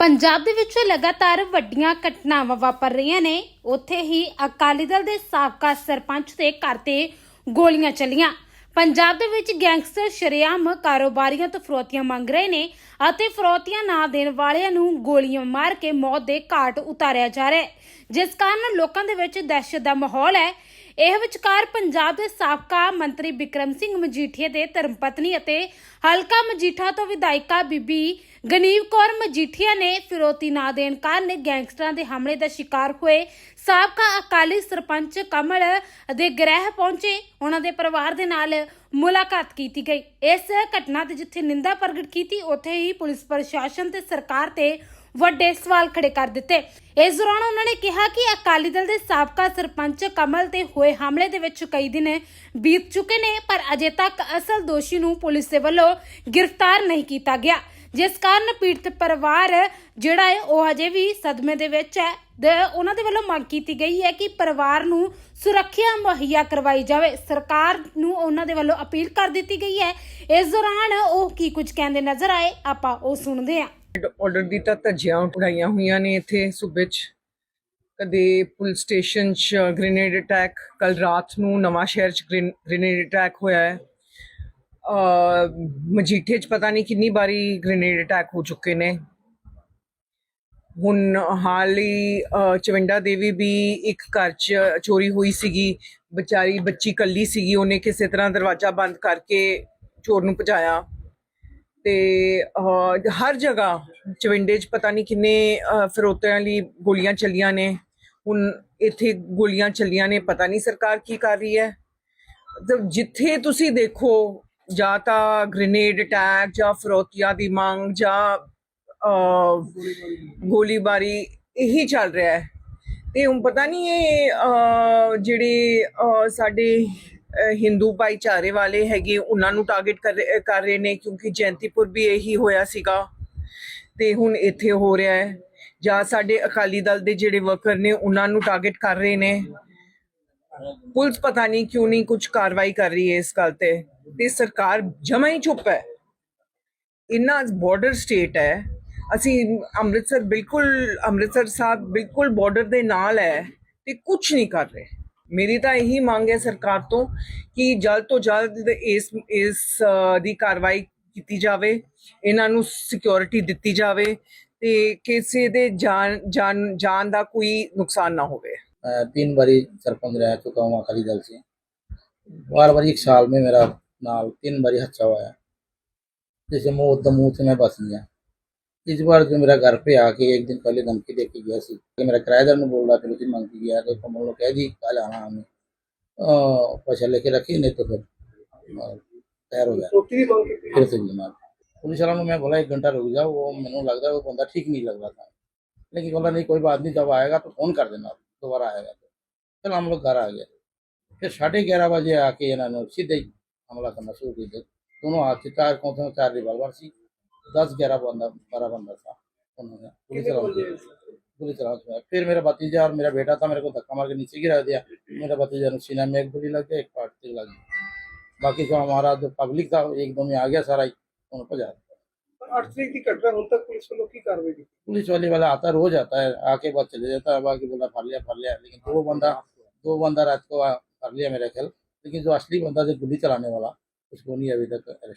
ਪੰਜਾਬ ਦੇ ਵਿੱਚ ਲਗਾਤਾਰ ਵੱਡੀਆਂ ਘਟਨਾਵਾਂ ਵਾਪਰ ਰਹੀਆਂ ਨੇ। ਉੱਥੇ ਹੀ ਅਕਾਲੀ ਦਲ ਦੇ ਸਾਬਕਾ ਸਰਪੰਚ ਦੇ ਘਰ ਤੇ ਗੋਲੀਆਂ ਚੱਲੀਆਂ। ਪੰਜਾਬ ਦੇ ਵਿੱਚ ਗੈਂਗਸਟਰ ਸ਼ਰੇਆਮ ਕਾਰੋਬਾਰੀਆਂ ਤੋਂ ਫਰੋਤੀਆਂ ਮੰਗ ਰਹੇ ਨੇ ਅਤੇ ਫਰੋਤੀਆਂ ਨਾ ਦੇਣ ਵਾਲਿਆਂ ਨੂੰ ਗੋਲੀਆਂ ਮਾਰ ਕੇ ਮੌਤ ਦੇ ਘਾਟ ਉਤਾਰਿਆ ਜਾ ਰਿਹਾ ਹੈ। ਜਿਸ ਕਾਰਨ ਲੋਕਾਂ ਦੇ ਵਿੱਚ ਦਹਿਸ਼ਤ ਦਾ ਮਾਹੌਲ ਹੈ। ਇਹ ਵਿਚਕਾਰ ਪੰਜਾਬ ਦੇ ਸਾਬਕਾ ਮੰਤਰੀ ਬਿਕਰਮ ਸਿੰਘ ਮਜੀਠੀਆ ਦੇ ਧਰਮਪਤਨੀ ਅਤੇ ਹਲਕਾ ਮਜੀਠਾ ਤੋਂ ਵਿਧਾਇਕਾ ਬੀਬੀ ਗਨੀਵ ਕੌਰ ਮਜੀਠੀਆ ਨੇ ਫਿਰੋਤੀ ਨਾ ਦੇਣ ਕਾਰਨ ਗੈਂਗਸਟਰਾਂ ਦੇ ਹਮਲੇ ਦਾ ਸ਼ਿਕਾਰ ਹੋਏ। ਸਾਬਕਾ ਅਕਾਲੀ ਸਰਪੰਚ ਕਮਲ ਦੇ ਗ੍ਰਹਿ ਪਹੁੰਚੇ। ਉਹਨਾਂ ਦੇ ਪਰਿਵਾਰ ਦੇ ਨਾਲ ਮੁਲਾਕਾਤ ਕੀਤੀ ਗਈ। ਇਸ ਘਟਨਾ ਤੇ ਜਿੱਥੇ ਨਿੰਦਾ ਪ੍ਰਗਟ ਕੀਤੀ, ਉੱਥੇ ਹੀ ਪੁਲਿਸ ਪ੍ਰਸ਼ਾਸਨ ਤੇ ਸਰਕਾਰ ਤੇ ਵੱਡੇ ਸਵਾਲ ਖੜੇ ਕਰ ਦਿੱਤੇ। ਇਸ ਦੌਰਾਨ ਉਹਨਾਂ ਨੇ ਕਿਹਾ ਕਿ ਅਕਾਲੀ ਦਲ ਦੇ ਸਾਬਕਾ ਸਰਪੰਚ ਕਮਲ ਤੇ ਹੋਏ ਹਮਲੇ ਦੇ ਵਿੱਚ ਕਈ ਦਿਨ ਬੀਤ ਚੁੱਕੇ ਨੇ, ਪਰ ਅਜੇ ਤੱਕ ਅਸਲ ਦੋਸ਼ੀ ਨੂੰ ਪੁਲਿਸ ਦੇ ਵੱਲੋਂ ਗ੍ਰਿਫਤਾਰ ਨਹੀਂ ਕੀਤਾ ਗਿਆ। ਜਿਸ ਕਾਰਨ ਪੀੜਤ ਪਰਿਵਾਰ ਜਿਹੜਾ ਹੈ, ਉਹ ਅਜੇ ਵੀ ਸਦਮੇ ਦੇ ਵਿੱਚ ਹੈ। ਤੇ ਉਹਨਾਂ ਦੇ ਵੱਲੋਂ ਮੰਗ ਕੀਤੀ ਗਈ ਹੈ ਕਿ ਪਰਿਵਾਰ ਨੂੰ ਸੁਰੱਖਿਆ ਮੁਹੱਈਆ ਕਰਵਾਈ ਜਾਵੇ। ਸਰਕਾਰ ਨੂੰ ਉਹਨਾਂ ਦੇ ਵੱਲੋਂ ਅਪੀਲ ਕਰ ਦਿੱਤੀ ਗਈ ਹੈ। ਇਸ ਦੌਰਾਨ ਉਹ ਕੀ ਕੁਝ ਕਹਿੰਦੇ ਨਜ਼ਰ ਆਏ, ਆਪਾਂ ਉਹ ਸੁਣਦੇ ਹਾਂ। ਆਰਡਰ ਦੀ ਤਾਂ ਧੱਜੀਆਂ ਉਡਾਈਆਂ ਹੋਈਆਂ ਨੇ ਇੱਥੇ ਸੂਬੇ 'ਚ। ਕਦੇ ਪੁਲਿਸ ਸਟੇਸ਼ਨ 'ਚ ਗ੍ਰੇਨੇਡ ਅਟੈਕ ਕੱਲ ਰਾਤ ਨੂੰ ਨਵਾਂ ਸ਼ਹਿਰ 'ਚ ਗ੍ਰੇਨੇਡ ਅਟੈਕ ਹੋਇਆ ਹੈ। ਮਜੀਠੇ 'ਚ ਪਤਾ ਨਹੀਂ ਕਿੰਨੀ ਵਾਰੀ ਗ੍ਰੇਨੇਡ ਅਟੈਕ ਹੋ ਚੁੱਕੇ ਨੇ। ਹੁਣ ਹਾਲ ਹੀ ਚਵਿੰਡਾ ਦੇਵੀ ਵੀ ਇੱਕ ਘਰ 'ਚ ਚੋਰੀ ਹੋਈ ਸੀਗੀ। ਵਿਚਾਰੀ ਬੱਚੀ ਕੱਲੀ ਸੀਗੀ, ਉਹਨੇ ਕਿਸੇ ਤਰ੍ਹਾਂ ਦਰਵਾਜ਼ਾ ਬੰਦ ਕਰਕੇ ਚੋਰ ਨੂੰ ਭਜਾਇਆ। ਤੇ ਹਰ ਜਗ੍ਹਾ ਚਵਿੰਡੇ 'ਚ ਪਤਾ ਨਹੀਂ ਕਿੰਨੇ ਅਹ, ਫਿਰੋਤਿਆਂ ਲਈ ਗੋਲੀਆਂ ਚੱਲੀਆਂ ਨੇ। ਹੁਣ ਇੱਥੇ ਗੋਲੀਆਂ ਚੱਲੀਆਂ ਨੇ ਪਤਾ ਨਹੀਂ ਸਰਕਾਰ ਕੀ ਕਰ ਰਹੀ ਹੈ। ਜਿੱਥੇ ਤੁਸੀਂ ਦੇਖੋ ਜਾਂ ਤਾਂ ਗ੍ਰੇਨੇਡ ਅਟੈਕ ਜਾਂ ਫਰੋਤੀਆਂ ਦੀ ਮੰਗ ਜਾਂ ਗੋਲੀਬਾਰੀ ਇਹੀ ਚੱਲ ਰਿਹਾ ਹੈ। ਤੇ ਹੁਣ ਪਤਾ ਨਹੀਂ ਇਹ ਜਿਹੜੇ ਸਾਡੇ ਹਿੰਦੂ ਭਾਈਚਾਰੇ ਵਾਲੇ ਹੈਗੇ, ਉਹਨਾਂ ਨੂੰ ਟਾਰਗੇਟ ਕਰ ਰਹੇ- ਕਰ ਰਹੇ ਨੇ, ਕਿਉਂਕਿ ਜੈਂਤੀਪੁਰ ਵੀ ਇਹੀ ਹੋਇਆ ਸੀਗਾ। ਤੇ ਹੁਣ ਇੱਥੇ ਹੋ ਰਿਹਾ ਹੈ। ਜਾਂ ਸਾਡੇ ਅਕਾਲੀ ਦਲ ਦੇ ਜਿਹੜੇ ਵਰਕਰ ਨੇ, ਉਹਨਾਂ ਨੂੰ ਟਾਰਗੇਟ ਕਰ ਰਹੇ ਨੇ। ਪੁਲਿਸ ਪਤਾ ਨਹੀਂ ਕਿਉਂ ਨਹੀਂ ਕੁਝ ਕਾਰਵਾਈ ਕਰ ਰਹੀ ਹੈ ਇਸ ਗੱਲ ਤੇ। ਤੇ ਸਰਕਾਰ ਜਮਾ ਹੀ ਚੁੱਪ ਹੈ। ਇੰਨਾ ਬਾਰਡਰ ਸਟੇਟ ਹੈ। ਅਸੀਂ ਅੰਮ੍ਰਿਤਸਰ ਬਿਲਕੁਲ ਅੰਮ੍ਰਿਤਸਰ ਸਾਹਿਬ ਬਿਲਕੁਲ ਬਾਰਡਰ ਦੇ ਨਾਲ ਹੈ ਤੇ ਕੁਝ ਨਹੀਂ ਕਰ ਰਹੇ। ਮੇਰੀ ਤਾਂ ਇਹੀ ਮੰਗ ਹੈ ਸਰਕਾਰ ਤੋਂ ਕਿ ਜਲਦ ਤੋਂ ਜਲਦ ਇਸ ਇਸ ਅ, ਦੀ ਕਾਰਵਾਈ ਕੀਤੀ ਜਾਵੇ ਇਹਨਾਂ ਨੂੰ ਸਿਕਿਉਰਿਟੀ ਦਿੱਤੀ ਜਾਵੇ ਤੇ ਕਿਸੇ ਦੇ ਜਾਨ ਜਾਨ ਜਾਨ ਦਾ ਕੋਈ ਨੁਕਸਾਨ ਨਾ ਹੋਵੇ मैं तीन बारी सरपंच रह चुका हूँ अकाली दल से बार बार एक साल में मेरा नाल तीन बारी हच्चा हुआ है जैसे मुंह उद्दम मुंह से मैं बस गया इस बार जो मेरा घर पे आके एक दिन पहले धमकी दे के गया सी कि मेरा किराएदार ने बोल रहा फिर उसी मांग के गया तो कमल ने कह दी कल आना हमें अ, पैसा लेके रखी नहीं तो फिर अ, तैयार हो गया फिर से बीमार पुलिस वालों ने मैं बोला एक घंटा रुक जाओ वो मैंने लगता है वो बंदा ठीक नहीं लग रहा था लेकिन बोला नहीं कोई बात नहीं जब आएगा तो फोन कर देना दोबारा आएगा तो चल हम लोग घर आ गए फिर साढ़े ग्यारह बजे आके इन्होंने सीधे ही हमला करना शुरू कर दिया दोनों हाथ से चार कौन से चार रिवाल्वर सी दस ग्यारह बंदा बारह बंदा था उन्होंने। पुलिस पुलिस में। फिर मेरा भतीजा और मेरा बेटा था मेरे को धक्का मार के नीचे गिरा दिया। मेरा भतीजा ने सीना में एक गोली लग गया एक पार्ट से लग गया बाकी जो हमारा जो पब्लिक था एकदम आ गया सारा उन पर जा पुलिस वाले वाला आता रोज आता है। आके बाद चले जाता है बाकी बोला फर लिया फर लिया। लेकिन दो बंदा दो बंदा रात को फर लिया मेरा ख्याल। लेकिन जो असली बंदा जो गोली चलाने वाला उसको नहीं अभी तक अरेस्ट